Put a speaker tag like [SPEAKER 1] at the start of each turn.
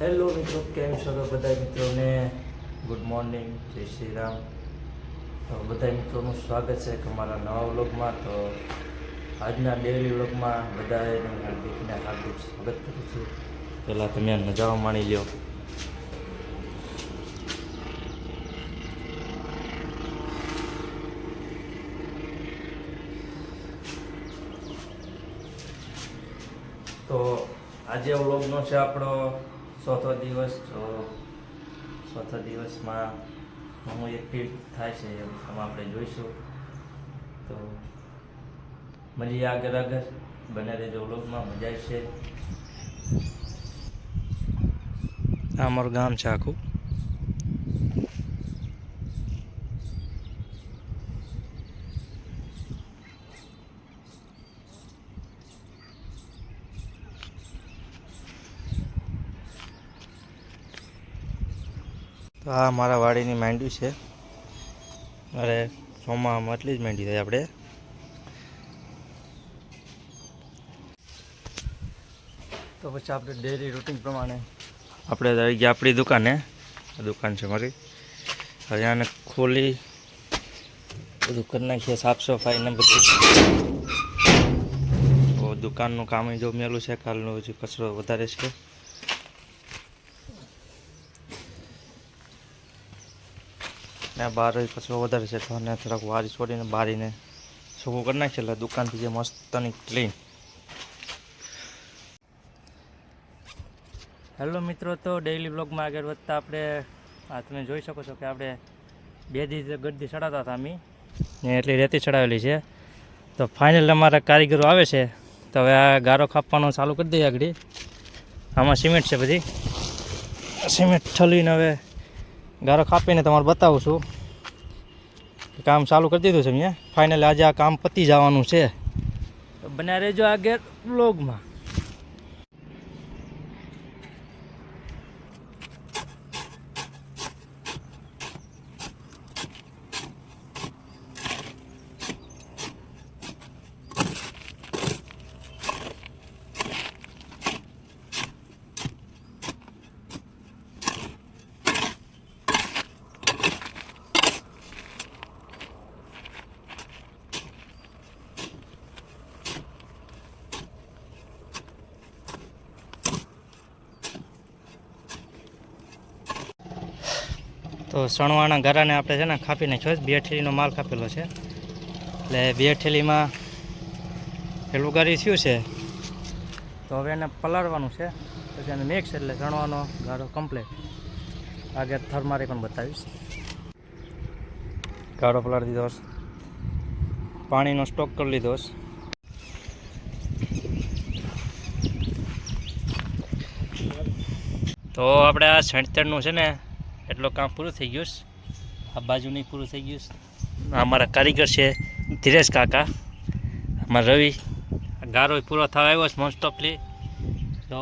[SPEAKER 1] Hello મિત્રો, કેમ છો બધા મિત્રોને? ગુડ મોર્નિંગ જય શ્રી રામ. તો બધા મિત્રોનું સ્વાગત છે અમારા નવા વ્લોગમાં. તો આજના ડેલી વ્લોગમાં બધાએ હાર્દિકને હાર્દિક સ્વાગત કરું છું. પહેલાં તમે નજારો માણી લ્યો. તો આજે વ્લોગનો છે આપણો ચોથો દિવસ ચોથો દિવસમાં હું એક્ટિવ થાય છે એમ આપણે જોઈશું. તો મળીએ આગળ આગળ. બને રહેજો વ્લોગમાં. મજા આવશે. આ અમારું ગામ છે આખું. તો આ મારા વાડીની માંડવી છે. અરે ચોમામાં એટલી જ માંડી થાય આપણે. તો પછી આપણે ડેલી રૂટીન પ્રમાણે આપણે આવી ગયા આપણી દુકાને. દુકાન છે મારી. હવે આને ખોલી બધું કરી નાખીએ સાફ સફાઈ ને બધું. દુકાનનું કામ જો મેલું છે, કાલનું હજી કચરો વધારે છે. ને બાર કચરો વધારે છે, તો અને થોડાક વારી છોડીને બારીને સૂકું કરી નાખીએ એટલે દુકાનથી જે મસ્તની ક્લીન હેલો મિત્રો, તો ડેઈલી બ્લોગમાં આગળ વધતા આપણે, આ તમે જોઈ શકો છો કે આપણે બે દિવસ ગડદી ચડાવતા હતા અમે. ને એટલી રેતી ચડાવેલી છે. તો ફાઇનલ અમારા કારીગરો આવે છે. તો હવે આ ગારો ખાપવાનો ચાલુ કરી દઈએ આગળ. આમાં સિમેન્ટ છે બધી. સિમેન્ટ ઠલવીને હવે ગારો કાપીને તમારે બતાવું છું. કામ ચાલુ કરી દીધું છે મેં. ફાઇનલ આજે આ કામ પતી જવાનું છે. બના રહેજો આગળ બ્લોગમાં તો સણવાના ગરાને આપણે છે ને કાપી નાખ્યો છે બે ઠેલીનો માલ કાપેલો છે. એટલે બે ઠેલીમાં પેલું ગાડી થયું છે. તો હવે એને પલાળવાનું છે. પછી એને મિક્સ એટલે સણવાનો ગાળો કમ્પ્લેટ આગળ થરમારી પણ બતાવીશ. ગાળો પલાળી દીધો પાણીનો સ્ટોક કરી લીધો તો આપણે આ સણતરનું છે ને એટલું કામ પૂરું થઈ ગયું છે. આ બાજુ નહીં પૂરું થઈ ગયું અમારા કારીગર છે ધીરેશ કાકા. અમારા રવિ ગારો પૂરો થવા આવ્યો છે મોસ્ટ ઓફલી તો